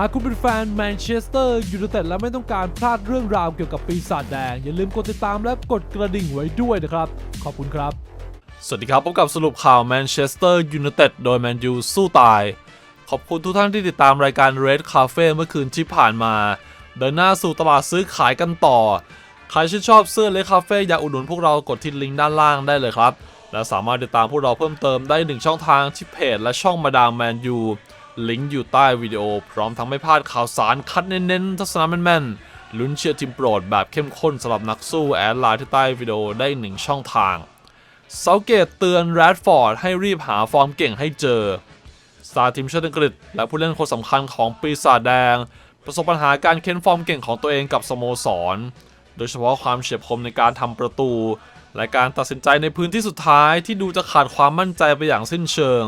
หากคุณเป็นแฟนแมนเชสเตอร์ยูไนเต็ดและไม่ต้องการพลาดเรื่องราวเกี่ยวกับปีศาจแดง อย่าลืมกดติดตามและกดกระดิ่งไว้ด้วยนะครับ ขอบคุณครับ สวัสดีครับ พบกับสรุปข่าวแมนเชสเตอร์ยูไนเต็ดโดยแมนยูสู้ตาย ขอบคุณทุกท่านที่ติดตามรายการ Red Cafe เมื่อคืนที่ผ่านมา เดินหน้าสู่ตลาดซื้อขายกันต่อ ใครชื่นชอบเสื้อ Red Cafe อยากอุดหนุนพวกเรากดที่ลิงก์ด้านล่างได้เลยครับ และสามารถติดตามพวกเราเพิ่มเติมได้หนึ่งช่องทางที่เพจและช่องมาดามแมนยู ลิงก์อยู่ใต้วิดีโอ พร้อมทั้งไม่พลาดข่าวสารคัดเน้นๆ ทัศนะแม่นๆ ลุ้นเชียร์ทีมโปรดแบบเข้มข้นสำหรับนักสู้แอดไลน์ที่ใต้วิดีโอได้หนึ่งช่องทางเซาเกตเตือนแรดฟอร์ดให้รีบหาฟอร์มเก่งให้เจอสตาร์ทีมชาติอังกฤษและผู้เล่นคนสำคัญของปีศาจแดง ประสบปัญหาการเค้นฟอร์มเก่งของตัวเองกับสโมสร โดยเฉพาะความเฉียบคมในการทำประตู และการตัดสินใจในพื้นที่สุดท้ายที่ดูจะขาดความมั่นใจไปอย่างสิ้นเชิง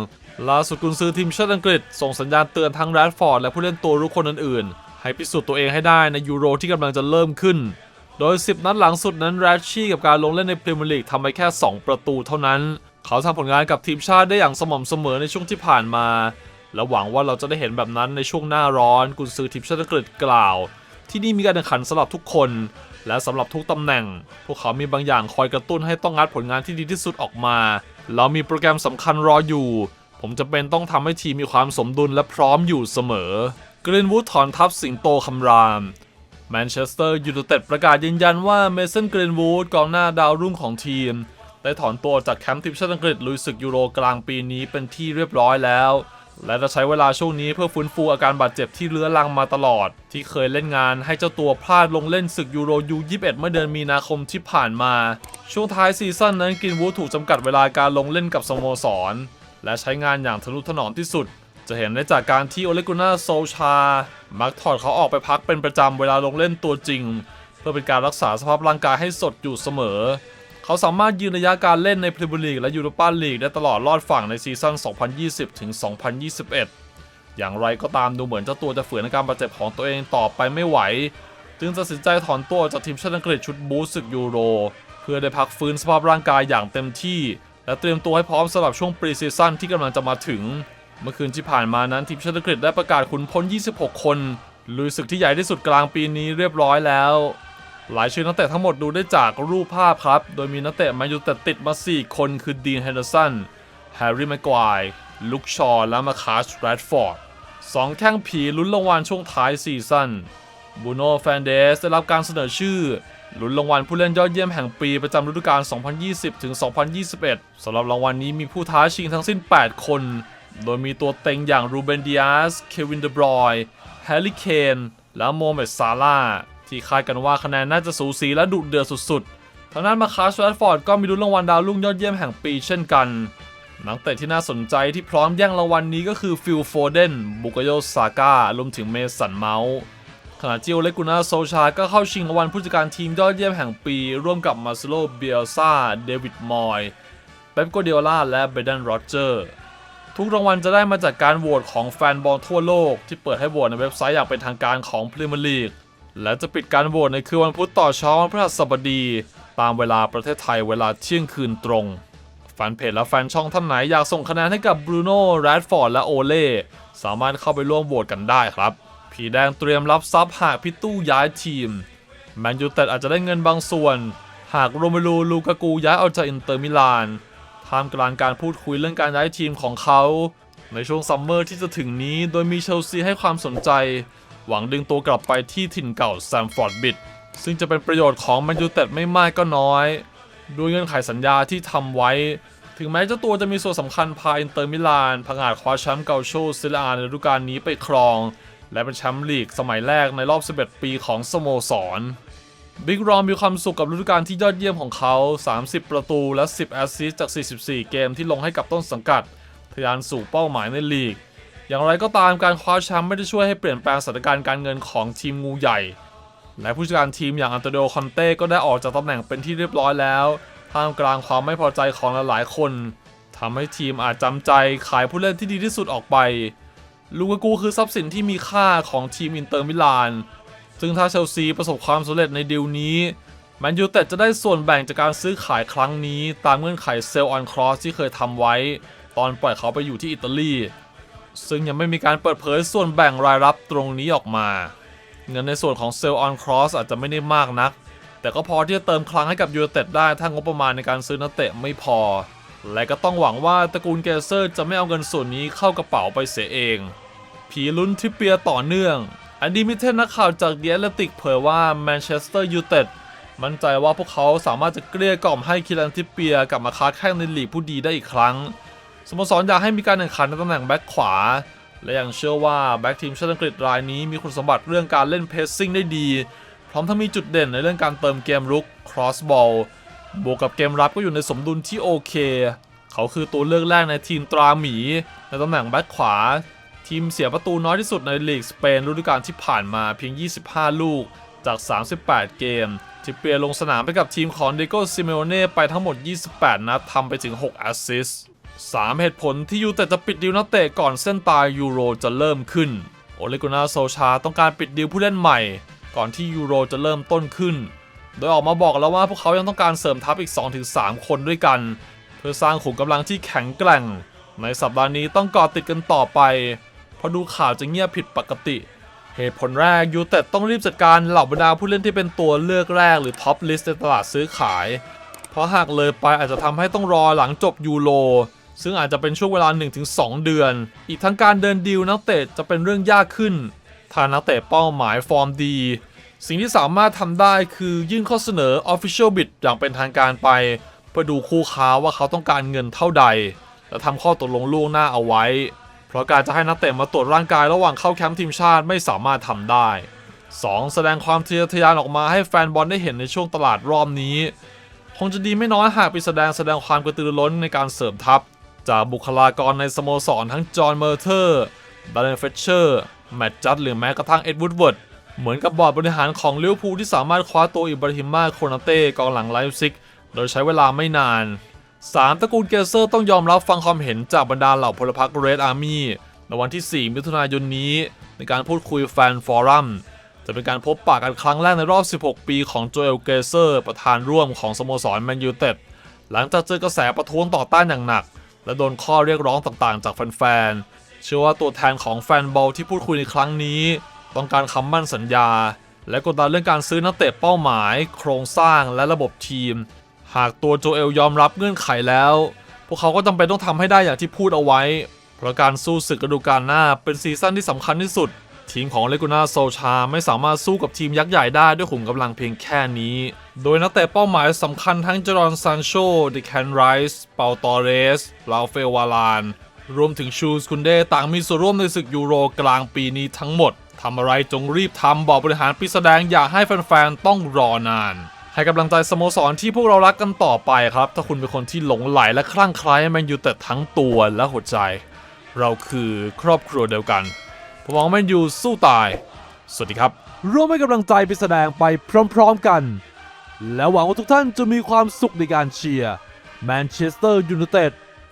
ล่าสุดกุนซือทีมชาติอังกฤษ ส่งสัญญาณเตือนทั้งแรดฟอร์ดและผู้เล่นตัวรุกคนอื่นๆ ให้พิสูจน์ตัวเองให้ได้ในยูโรที่กำลังจะเริ่มขึ้น โดย 10 นัดหลังสุดนั้นแรชชี่กับการลงเล่นในพรีเมียร์ลีกทำไปแค่ 2 ประตูเท่านั้น เขาทำผลงานกับทีมชาติได้อย่างสม่ำเสมอในช่วงที่ผ่านมา และหวังว่าเราจะได้เห็นแบบนั้นในช่วงหน้าร้อนกุนซือทีมชาติอังกฤษกล่าว ที่นี่มีการแข่งขันสำหรับทุกคน และสำหรับทุกตำแหน่ง พวกเขามีบางอย่างคอยกระตุ้นให้ต้องงัดผลงานที่ดีที่สุดออกมา เรามีโปรแกรมสำคัญรออยู่ ผมจะเป็นต้องทำให้ทีมมีความสมดุลและพร้อมอยู่เสมอกรีนวูดถอนทัพสิงโตคำรามแมนเชสเตอร์ยูไนเต็ดประกาศยืนยันว่าเมสันกรีนวูดกองหน้าดาวรุ่งของทีม ได้ถอนตัวจากแคมป์ทีมชาติอังกฤษลุยศึกยูโรกลางปีนี้เป็นที่เรียบร้อยแล้ว และจะใช้เวลาช่วงนี้เพื่อฟื้นฟูอาการบาดเจ็บที่เรื้อรังมาตลอด ที่เคยเล่นงานให้เจ้าตัวพลาดลงเล่นศึกยูโรยู21เมื่อเดือนมีนาคมที่ผ่านมา ช่วงท้ายซีซั่นนั้นกรีนวูดถูกจำกัดเวลาการลงเล่นกับสโมสร และใช้งานอย่างทะนุถนอมที่สุด จะเห็นได้จากการที่โอเลกุน่าโซชา มักถอดเขาออกไปพักเป็นประจำเวลาลงเล่นตัวจริง เพื่อเป็นการรักษาสภาพร่างกายให้สดอยู่เสมอ เขาสามารถยืนระยะการเล่นในพรีเมียร์ลีกและยูโรปาลีกได้ตลอดรอดฝั่งในซีซั่น 2020ถึง2021 อย่างไรก็ตามดูเหมือนเจ้าตัวจะฝืนอาการบาดเจ็บของตัวเองต่อไปไม่ไหว จึงตัดสินใจถอนตัวจากทีมชาติอังกฤษชุดบูสึกยูโรเพื่อได้พักฟื้นสภาพร่างกายอย่างเต็มที่ และเตรียมตัวให้พร้อมสำหรับช่วงปรีซีซั่นที่กำลังจะมาถึง เมื่อคืนที่ผ่านมานั้นทีมชาติอังกฤษได้ประกาศขุนพล 26 คนลุยศึกที่ใหญ่ที่สุดกลางปีนี้เรียบร้อยแล้ว หลายชื่อนักเตะทั้งหมดดูได้จากรูปภาพครับ โดยมีนักเตะแมนยูแต่ติดมา 4 คนคือดีนเฮนเดอร์สันแฮร์รี่แม็กควายลุคชอและมาคาสแรดฟอร์ดสองแข้งผีลุ้นรางวัลช่วงท้ายซีซั่น บูโน่แฟนเดสได้รับการเสนอชื่อลุ้นรางวัลผู้เล่นยอดเยี่ยมแห่งปีประจำฤดูกาล 2020 ถึง 2021 สำหรับรางวัลนี้มีผู้ท้าชิงทั้งสิ้น 8 คน โดยมีตัวเต็งอย่างรูเบนดิอาส เควินเดบรอยแฮร์รี่เคน และโมเมดซาร่า ที่คาดกันว่าคะแนนน่าจะสูสีและดุเดือดสุดๆ ทางด้านมาคาสแรดฟอร์ดก็มีลุ้นรางวัลดาวรุ่งยอดเยี่ยมแห่งปีเช่นกัน นักเตะที่น่าสนใจที่พร้อมแย่งรางวัลนี้ก็คือฟิลโฟเดน บุกโยซาก้ารวมถึงเมสันเมาส์ ขณะที่โอเลกุนาโซชา ก็เข้าชิงรางวัลผู้จัดการทีมยอดเยี่ยมแห่งปี ร่วมกับมาซิโล เบียลซา เดวิด มอยเป๊ปโกเดียล่า และเบดัน โรเจอร์ ทุกรางวัลจะได้มาจากการโหวตของแฟนบอลทั่วโลก ที่เปิดให้โหวตในเว็บไซต์อย่างเป็นทางการของพรีเมียร์ลีก และจะปิดการโหวตในคืนวันพุธต่อเช้าวันพฤหัสบดี ตามเวลาประเทศไทยเวลาเที่ยงคืนตรงแฟนเพจและแฟนช่องท่านไหนอยากส่งคะแนนให้กับบรูโน่แรดฟอร์ดและโอเล่สามารถเข้าไปร่วมโหวตกันได้ครับ ผีแดงเตรียมรับทรัพย์หากพี่ตู้ย้ายทีม แมนยูเต็ดอาจจะได้เงินบางส่วน หากโรเมลูลูกากูย้ายออกจากอินเตอร์มิลานท่ามกลางการพูดคุยเรื่องการย้ายทีมของเขา ในช่วงซัมเมอร์ที่จะถึงนี้โดยมีเชลซีให้ความสนใจ หวังดึงตัวกลับไปที่ถิ่นเก่าแซมฟอร์ดบิดซึ่งจะเป็นประโยชน์ของแมนยูเต็ดไม่มากก็น้อยด้วยเงื่อนไขสัญญาที่ทำไว้ ถึงแม้เจ้าตัวจะมีส่วนสำคัญพาอินเตอร์มิลานผงาดคว้าแชมป์เกาโชซิลาในฤดูกาลนี้ไปครอง และเป็นแชมป์ลีกสมัยแรกในรอบ 11 ปีของสโมสร บิ๊กรอมมีความสุขกับฤดูกาลที่ยอดเยี่ยมของเขา 30 ประตูและ 10 แอสซิสต์จาก 44 เกมที่ลงให้กับต้นสังกัด ทะยานสู่เป้าหมายในลีก อย่างไรก็ตามการคว้าแชมป์ไม่ได้ช่วยให้เปลี่ยนแปลงสถานการณ์การเงินของทีมงูใหญ่ และผู้จัดการทีมอย่างอันโตเดโอคอนเต้ก็ได้ออกจากตำแหน่งเป็นที่เรียบร้อยแล้วท่ามกลางความไม่พอใจของหลายๆคนทำให้ทีมอาจจำใจขายผู้เล่นที่ดีที่สุดออกไป ลูกากูคือทรัพย์สินที่มีค่าของทีมอินเตอร์มิลาน ซึ่งถ้าเชลซีประสบความสำเร็จในดีลนี้แมนยูเต็ดจะได้ส่วนแบ่งจากการซื้อขายครั้งนี้ตามเงื่อนไขเซลล์ออนครอสที่เคยทำไว้ ตอนปล่อยเขาไปอยู่ที่อิตาลี ซึ่งยังไม่มีการเปิดเผยส่วนแบ่งรายรับตรงนี้ออกมา เงินในส่วนของเซลล์ออนครอสอาจจะไม่ได้มากนัก แต่ก็พอที่จะเติมคลังให้กับยูเต็ดได้ถ้างบประมาณในการซื้อนักเตะไม่พอ และก็ต้องหวังว่าตระกูลเกเซอร์จะไม่เอาเงินส่วนนี้เข้ากระเป๋าไปเสียเอง ผีลุ้นทิปเปียต่อเนื่อง อันดีมิเทนนักข่าวจากเดียเลติกเผยว่าแมนเชสเตอร์ยู i นเต็ดมั่นใจว่าพวกเขาสามารถจะเกลี้ยกล่อมให้คิรันทิปเปียกลับมาค้าแข่งในลีกผู้ดีได้อีกครั้ง สโมสรอยากให้มีการแข่งขันในตำแหน่งแบ็คขวา และยังเชื่อว่าแบ็คทีมชาติอังกฤษรายนี้มีคุณสมบัติเรื่องการเล่นเพสซิ่งได้ดี พร้อมทั้งมีจุดเด่นในเรื่องการเติมเกมรุก cross ball บ บวกกับเกมรับก็อยู่ในสมดุลที่โอเค เขาคือตัวเลือกแรกในทีมตราหมี ในตำแหน่งแบ็คขวา ทีมเสียประตูน้อยที่สุดในลีกสเปนฤดูกาลที่ผ่านมาเพียง 25 ลูกจาก 38 เกม ที่เปียร์ลงสนามไปกับทีมของเดโกซิเมโอเน่ไปทั้งหมด 28 นัดทำไปถึง 6 แอสซิสต์สามเหตุผลที่ยูแต่จะปิดดิวนักเตะก่อนเส้นตายยูโรจะเริ่มขึ้น โอเลกุนาโซชาต้องการปิดดิวผู้เล่นใหม่ ก่อนที่ยูโรจะเริ่มต้นขึ้น โดยออกมาบอกแล้วว่าพวกเขายังต้องการเสริมทัพอีก 2-3 คนด้วยกัน เพื่อสร้างขุมกำลังที่แข็งแกร่ง ในสัปดาห์นี้ต้องเกาะติดกันต่อไป เพราะดูข่าวจะเงียบผิดปกติ เหตุผลแรกยูเต็ดต้องรีบจัดการเหล่าบรรดาผู้เล่นที่เป็นตัวเลือกแรกหรือท็อปลิสต์ในตลาดซื้อขาย เพราะหากเลยไปอาจจะทำให้ต้องรอหลังจบยูโรซึ่งอาจจะเป็นช่วงเวลา 1-2 เดือน อีกทั้งการเดินดีลนักเตะจะเป็นเรื่องยากขึ้น ถ้านักเตะเป้าหมายฟอร์มดี สิ่งที่สามารถทำได้คือยื่นข้อเสนอ Official Bid อย่างเป็นทางการไป เพื่อดูคู่ค้าว่าเขาต้องการเงินเท่าใด และทำข้อตกลงล่วงหน้าเอาไว้ เพราะการจะให้นักเตะมาตรวจร่างกายระหว่างเข้าแคมป์ทีมชาติไม่สามารถทำได้ 2. แสดงความทะเยอทะยานออกมาให้แฟนบอลได้เห็นในช่วงตลาดรอบนี้ คงจะดีไม่น้อยหากไปแสดงแสดงความกระตือรือร้นในการเสริมทัพ จากบุคลากรในสโมสรทั้งจอห์นเมอร์เทอร์ดาร์เรนเฟเชอร์แมตต์จัดหรือแม้กระทั่งเอ็ดวูดเวิร์ด เหมือนกับบอร์ดบริหารของลิเวอร์พูลที่สามารถคว้าตัวอิบราฮิมาโคนาเต้กองหลังไลฟ์ซิก โดยใช้เวลาไม่นาน 3. ตระกูลเกเซอร์ต้องยอมรับฟังความเห็นจากบรรดาเหล่าพลพรรคเรดอาร์มี่ในวันที่ 4 มิถุนายนนี้ ในการพูดคุยแฟนฟอรัมจะเป็นการพบปะกันครั้งแรกในรอบ 16 ปีของโจเอลเกเซอร์ ประธานร่วมของสโมสรแมนยูเต็ดหลังจากเจอกระแสประท้วงต่อต้านอย่างหนัก และโดนข้อเรียกร้องต่างๆ จากแฟนๆเชื่อว่าตัวแทนของแฟนบอลที่พูดคุยในครั้งนี้ ต้องการคำมั่นสัญญา และกดดันเรื่องการซื้อนักเตะเป้าหมาย โครงสร้างและระบบทีม หากตัวโจเอลยอมรับเงื่อนไขแล้ว พวกเขาก็จำเป็นต้องทำให้ได้อย่างที่พูดเอาไว้ เพราะการสู้ศึกฤดูกาลหน้าเป็นซีซั่นที่สำคัญที่สุด ทีมของเลกูนาโซชาไม่สามารถสู้กับทีมยักษ์ใหญ่ได้ด้วยขุมกำลังเพียงแค่นี้ โดยนักเตะเป้าหมายสำคัญทั้งเจรอนซานโชดิแคนไรส์เปาตอเรสลาเฟวาลานรวมถึงชูสคุนเดต่างมีส่วนร่วมในศึกยูโรกลางปีนี้ทั้งหมด ทำอะไรจงรีบทำบอกบริหารปิดแสดงอย่าให้แฟนๆ ต้องรอนาน ให้กำลังใจสโมสรที่พวกเรารักกันต่อไปครับ ถ้าคุณเป็นคนที่หลงไหลและคลั่งไคล้แมนยูแต่ทั้งตัวและหัวใจ เราคือครอบครัวเดียวกันผมหวังแมนยูสู้ตาย สวัสดีครับ ร่วมให้กำลังใจไปแสดงไปพร้อมๆกัน และหวังว่าทุกท่านจะมีความสุขในการเชียร์แมนเชสเตอร์ยูไนเต็ด